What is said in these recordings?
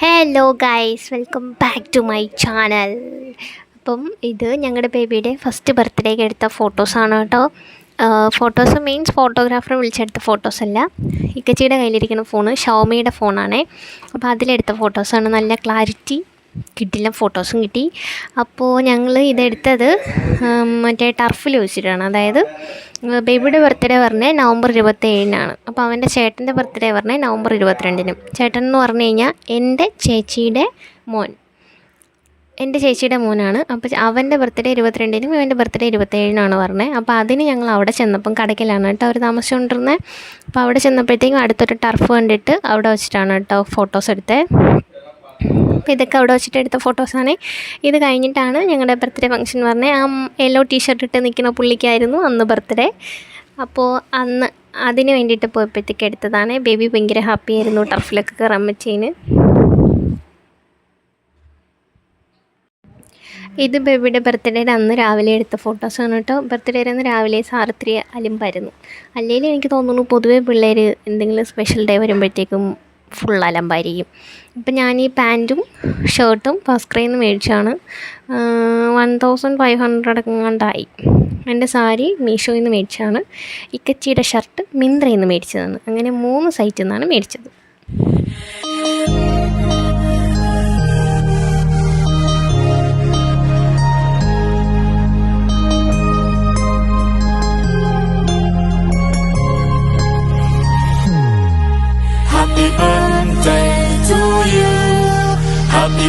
Hello guys welcome back to my channel അപ്പം ഇത് ഞങ്ങളുടെ ബേബിയുടെ ഫസ്റ്റ് ബർത്ത്ഡേക്ക് എടുത്ത ഫോട്ടോസാണ് കേട്ടോ. ഫോട്ടോസ് മീൻസ് ഫോട്ടോഗ്രാഫറെ വിളിച്ചെടുത്ത ഫോട്ടോസ് അല്ല. ഇക്കച്ചിയുടെ കയ്യിലിരിക്കുന്ന ഫോണ് ഷോമിയുടെ ഫോണാണേ അപ്പോൾ അതിലെടുത്ത ഫോട്ടോസാണ് നല്ല ക്ലാരിറ്റി കിട്ടില്ല ഫോട്ടോസും കിട്ടി. അപ്പോൾ ഞങ്ങൾ ഇതെടുത്തത് മറ്റേ ടർഫിൽ വെച്ചിട്ടാണ്. അതായത് ബേബിയുടെ ബർത്ത്ഡേ പറഞ്ഞാൽ നവംബർ ഇരുപത്തേഴിനാണ് അപ്പോൾ അവന്റെ ചേട്ടന്റെ ബർത്ത്ഡേ പറഞ്ഞാൽ നവംബർ ഇരുപത്തിരണ്ടിനും. ചേട്ടൻ എന്ന് പറഞ്ഞു കഴിഞ്ഞാൽ എന്റെ ചേച്ചിയുടെ മോൻ. എന്റെ ചേച്ചിയുടെ മോനാണ്. അപ്പോൾ അവന്റെ ബർത്ത്ഡേ ഇരുപത്തിരണ്ടിനും ഇവന്റെ ബർത്ത്ഡേ ഇരുപത്തേഴിനാണ് പറഞ്ഞത് അപ്പോൾ അതിന് ഞങ്ങൾ അവിടെ ചെന്നപ്പം കടയ്ക്കലാണ് കേട്ടോ അവർ താമസിച്ചുകൊണ്ടിരുന്നത് അപ്പോൾ അവിടെ ചെന്നപ്പോഴത്തേക്കും അടുത്തൊരു ടർഫ് കണ്ടിട്ട് അവിടെ വെച്ചിട്ടാണ് കേട്ടോ ഫോട്ടോസ് എടുത്തത് അപ്പോൾ ഇതൊക്കെ അവിടെ വെച്ചിട്ട് എടുത്ത ഫോട്ടോസാണ് ഇത് കഴിഞ്ഞിട്ടാണ് ഞങ്ങളുടെ ബർത്ത്ഡേ ഫംഗ്ഷൻ പറഞ്ഞത്. ആ യെല്ലോ ടീഷർട്ട് ഇട്ട് നിൽക്കുന്ന പുള്ളിക്കായിരുന്നു അന്ന് ബർത്ത്ഡേ അപ്പോൾ അന്ന് അതിന് വേണ്ടിയിട്ട് പോയപ്പോഴത്തേക്ക് എടുത്തതാണ്. ബേബി ഭയങ്കര ഹാപ്പി ആയിരുന്നു ടർഫിലൊക്കെ കയറാൻ വെച്ചതിന് ഇത് ബേബിയുടെ ബർത്ത്ഡേയുടെ അന്ന് രാവിലെ എടുത്ത ഫോട്ടോസാണ് കേട്ടോ. ബർത്ത്ഡേയുടെ അന്ന് രാവിലെ സാർത്രി അലിമ്പായിരുന്നു. അല്ലെങ്കിൽ എനിക്ക് തോന്നുന്നു പൊതുവേ പിള്ളേർ എന്തെങ്കിലും സ്പെഷ്യൽ ഡേ വരുമ്പോഴത്തേക്കും ഫുൾ അലമ്പായിരിക്കും. ഇപ്പം ഞാൻ ഈ പാന്റും ഷർട്ടും ഫസ്റ്റ് ക്രൈയിൽ നിന്ന് മേടിച്ചാണ് വൺ തൗസൻഡ് ഫൈവ് ഹൺഡ്രഡ് എങ്ങാണ്ടായി. എന്റെ സാരി മീഷോയിൽ നിന്ന് മേടിച്ചാണ്. ഇക്കച്ചിയുടെ ഷർട്ട് മിന്ത്രയിൽ നിന്ന് മേടിച്ചതാണ്. അങ്ങനെ മൂന്ന് സൈറ്റിൽ നിന്നാണ് മേടിച്ചത്.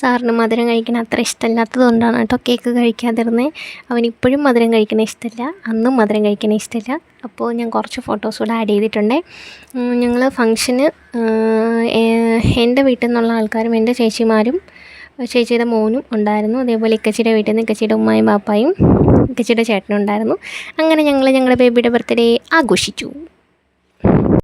സാറിന് മധുരം കഴിക്കണ അത്ര ഇഷ്ടമില്ലാത്തത് കൊണ്ടാണ് കേട്ടോ കേക്ക് കഴിക്കാതിരുന്നത് അവനിപ്പോഴും മധുരം കഴിക്കണ ഇഷ്ടമില്ല. അന്നും മധുരം കഴിക്കണ ഇഷ്ടമില്ല. അപ്പോൾ ഞാൻ കുറച്ച് ഫോട്ടോസ് കൂടെ ആഡ് ചെയ്തിട്ടുണ്ട്. ഞങ്ങൾ ഫങ്ഷന് എന്റെ വീട്ടിൽ നിന്നുള്ള ആൾക്കാരും എന്റെ ചേച്ചിമാരും ചേച്ചിയുടെ മോനും ഉണ്ടായിരുന്നു. അതേപോലെ ഇക്കച്ചിയുടെ വീട്ടിൽ നിന്ന് ഇക്കച്ചിയുടെ ഉമ്മായും ബാപ്പായും ഇക്കച്ചിയുടെ ചേട്ടനും ഉണ്ടായിരുന്നു. അങ്ങനെ ഞങ്ങൾ ഞങ്ങളുടെ ബേബിയുടെ ബർത്ത്ഡേ ആഘോഷിച്ചു.